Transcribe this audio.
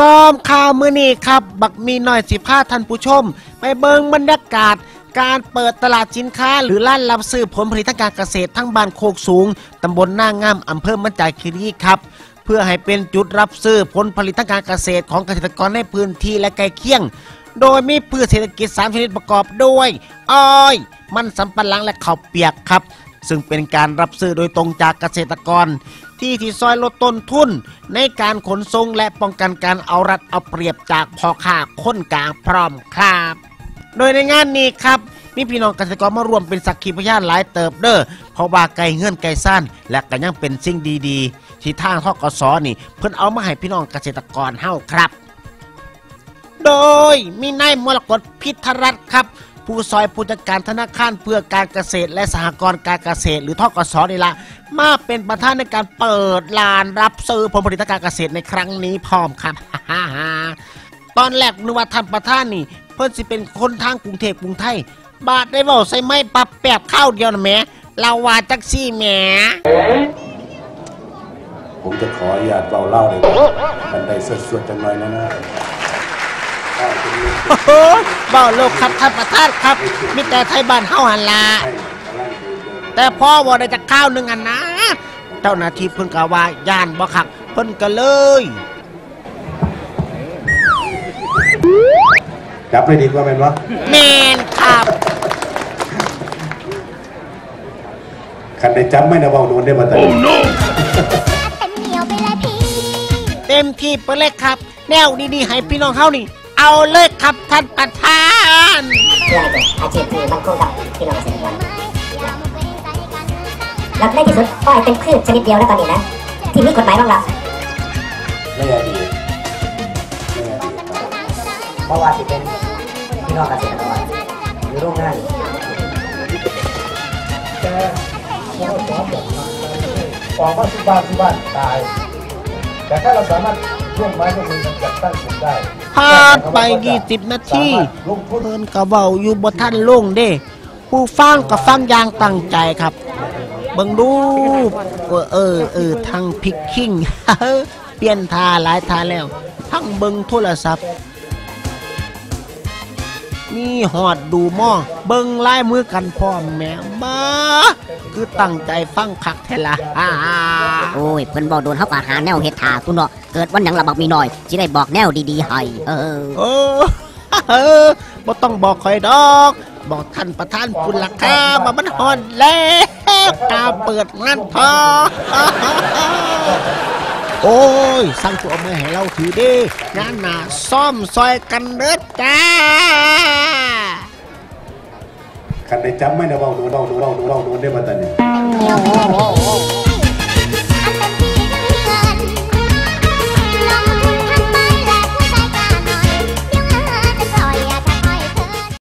ซ้อมข่าวมือนี้ครับ บักมีหน่อยสิพาท่านผู้ชม ไปเบิงบรรยากาศ การเปิดตลาดสินค้า หรือร้านรับซื้อผลผลิตทางการเกษตรทั้งบ้านโคกสูง ตำบลหน้างามอำเภอมันจาคีรีครับ เพื่อให้เป็นจุดรับซื้อผลผลิตทางการเกษตรของเกษตรกรในพื้นที่และใกล้เคียง โดยมีพืชเศรษฐกิจสามชนิดประกอบด้วยอ้อย มันสำปะหลังและข้าวเปียกครับ ซึ่งเป็นการรับซื้อโดยตรงจากเกษตรกร ที่ที่ซอยลดต้นทุน ในการขนส่งและป้องกันการเอารัดเอาเปรียบจากพ่อค้าคนกลางพร้อมครับ โดยในงานนี้ครับมีพี่น้องเกษตรกรมารวมเป็นสักขีพยานหลายเติบเด้อเพราะว่าไก่เงื่อนไก่สั้นและก็ยังเป็นสิ่งดีๆ ที่ทางทกสนี่ เพิ่นเอามาให้พี่น้องเกษตรกรเฮาครับ โดยมีนายมรกตพิทรัตน์ครับ ผู้ซอยผู้จัดการธนาคารเพื่อการเกษตรและสหกรณ์การเกษตร หรือทกสนี่ละมาเป็นประธานในการเปิดลานรับซื้อผลผลิตการเกษตรในครั้งนี้พร้อมครับตอนแรกนึกว่าท่านประธานนี่ เพิ่นสิเป็นคนทางกรุงเทพกรุงไทย บาทได้เว้าใส่ไม้ปรับแปบข้าวเดียวนะแหม่เราว่าจักซี่แหมผมจะขออนุญาตเล่าเล่าเลยกันได้สดๆจังหน่อยนะนะ โอ้โหเบ้าโลกครับท่านประธานครับ มีแต่ไทยบ้านเฮาหันละแต่พ่อบ่ได้จะข้าวหนึ่งอันนะ เจ้าหน้าที่เพิ่นก็ว่าย่านบ่คักเพิ่นก็เลยจับเลยดีกว่าเป็นวะแมนครับคันได้จับไม่นะเบาโดนได้มาแต่เป็นเหนียวไปเลยพี่ เต็มที่ไปเลยครับ แนวดีๆให้พี่น้องเฮานี่ เอาเลยครับท่านประธานเพื่อให้เกิดอาชีพที่มั่นคงกับพี่น้องเกษตรกรและในที่สุดอ้อยเป็นพืชชนิดเดียวแล้วตอนนี้นะ ที่มีกฎหมายรองรับไม่อดีตไม่อดีตเพราะว่าที่เป็นพี่น้องเกษตรกรหรือโรงงานบอกว่าที่บ้านที่บ้านตาย แต่ถ้าเราสามารถ ร่วมไม้ร่วมมือกันจัดตั้งกลุ่มได้ผ่านไป20นาทีลงทุนเพิ่นก็เว้าอยู่บ่ทันลงเด้ ผู้ฟังก็ฟังอย่างตั้งใจครับเบิ่งดูเออเออเออทั้งพิกคิงเปลี่ยนท่าหลายท่าแล้ว ทั้งเบิ่งโทรศัพท์ มีหอดดูหม้อเบิ่งลายมือกันพร้อมแหม่บ้าคือตั้งใจฟังคักแท้ละโอ้ย เพิ่นบอกโดนเขาก็หาแนวเฮ็ดทาตุเนาะเกิดวันหยังระบักมีน้อยสิได้บอกแนวดีๆให้เออเออเออบ่ต้องบอกคอยดอก บอกท่านประธานคุณล่ะครับว่ามันฮอนแล้วกาเปิดงานพอ โอ้ยสั่งตัวมาให้เราถือเด้งานหนาซ่อมซอยกันเด้อจ้าคันได้จับไม่นะเบาโดนเบาโดนเบาโดนเบาโดนได้มาแต่เนี่ยเหนียวไปเลยพี่